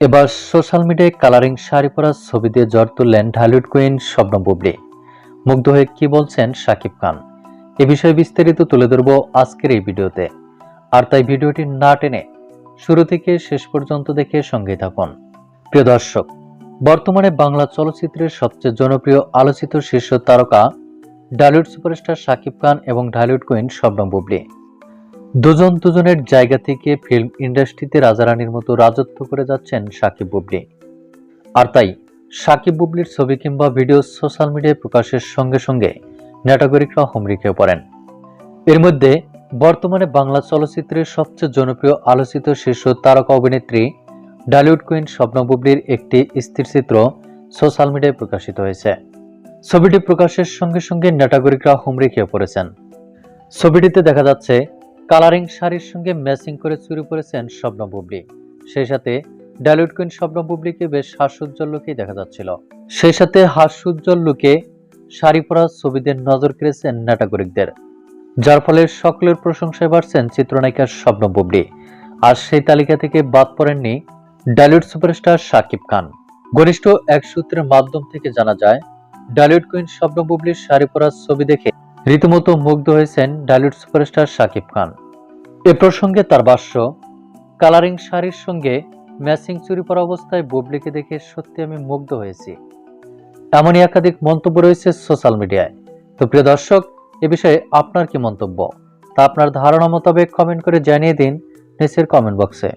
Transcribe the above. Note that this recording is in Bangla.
এবার সোশ্যাল মিডিয়ায় কালারিং শাড়ি পরা ছবি দিয়ে জ্বর তুললেন ঢালিউড কুইন শবনম বুবলি। মুগ্ধ হয়ে কি বলছেন শাকিব খান? এ বিষয়ে বিস্তারিত তুলে ধরব আজকের এই ভিডিওতে। আর তাই ভিডিওটি না টেনে শুরু থেকে শেষ পর্যন্ত দেখে সঙ্গে থাকুন। প্রিয় দর্শক, বর্তমানে বাংলা চলচ্চিত্রের সবচেয়ে জনপ্রিয় আলোচিত শীর্ষ তারকা ঢালিউড সুপারস্টার শাকিব খান এবং ঢালিউড কুইন শবনম বুবলি। দুজন দুজনের জায়গা থেকে ফিল্ম ইন্ডাস্ট্রিতে রাজারানীর মতো রাজত্ব করে যাচ্ছেন সাকিব বুবলি। আর তাই, সাকিব বুবলির ছবি কিংবা ভিডিও সোশ্যাল মিডিয়ায় প্রকাশের সঙ্গে সঙ্গে নাটকরিকরা হুমড়ি খেয়ে পড়েন। এর মধ্যে বর্তমানে বাংলা চলচ্চিত্রের সবচেয়ে জনপ্রিয় আলোচিত শীর্ষ তারকা অভিনেত্রী ডালিউড কুইন স্বপ্ন বুবলির একটি স্থিরচিত্র সোশ্যাল মিডিয়ায় প্রকাশিত হয়েছে। ছবিটি প্রকাশের সঙ্গে সঙ্গে নাটকরিকরা হুমড়ি খেয়ে পড়েছেন। ছবিটিতে দেখা যাচ্ছে কালারিং শাড়ির সঙ্গে ম্যাচিং করে চুরি পরেছেন স্বপ্ন বুবলি। সেই সাথে ডালিউড কুইন স্বপ্ন বুবলিকে বেশ হাস্যোজ্জ্বল লুকেই দেখা যাচ্ছিল। সেই সাথে হাস্যোজ্জ্বল লুকে শাড়ি পরা ছবিদের নজর কেড়েছেন নাটাগরিকদের যার ফলে সকলের প্রশংসায় বাড়ছেন চিত্রনায়িকা স্বপ্ন বুবলি। আর সেই তালিকা থেকে বাদ পড়েননি ডালিউড সুপারস্টার শাকিব খান। ঘনিষ্ঠ এক সূত্রের মাধ্যম থেকে জানা যায় ডালিউড কুইন স্বপ্ন বুবলির শাড়ি পরা ছবি দেখে রীতিমতো মুগ্ধ হয়েছেন ডালিউড সুপারস্টার শাকিব খান। এ প্রসঙ্গে তার ভাষ্য, কালারিং শাড়ির সঙ্গে ম্যাচিং চুরি পরা অবস্থায় বুবলিকে দেখে সত্যি আমি মুগ্ধ হয়েছি। এমনই একাধিক মন্তব্য রয়েছে সোশ্যাল মিডিয়ায়। তো প্রিয় দর্শক, এ বিষয়ে আপনার কি মন্তব্য? তা আপনার ধারণা মোতাবেক কমেন্ট করে জানিয়ে দিন নিচের কমেন্ট বক্সে।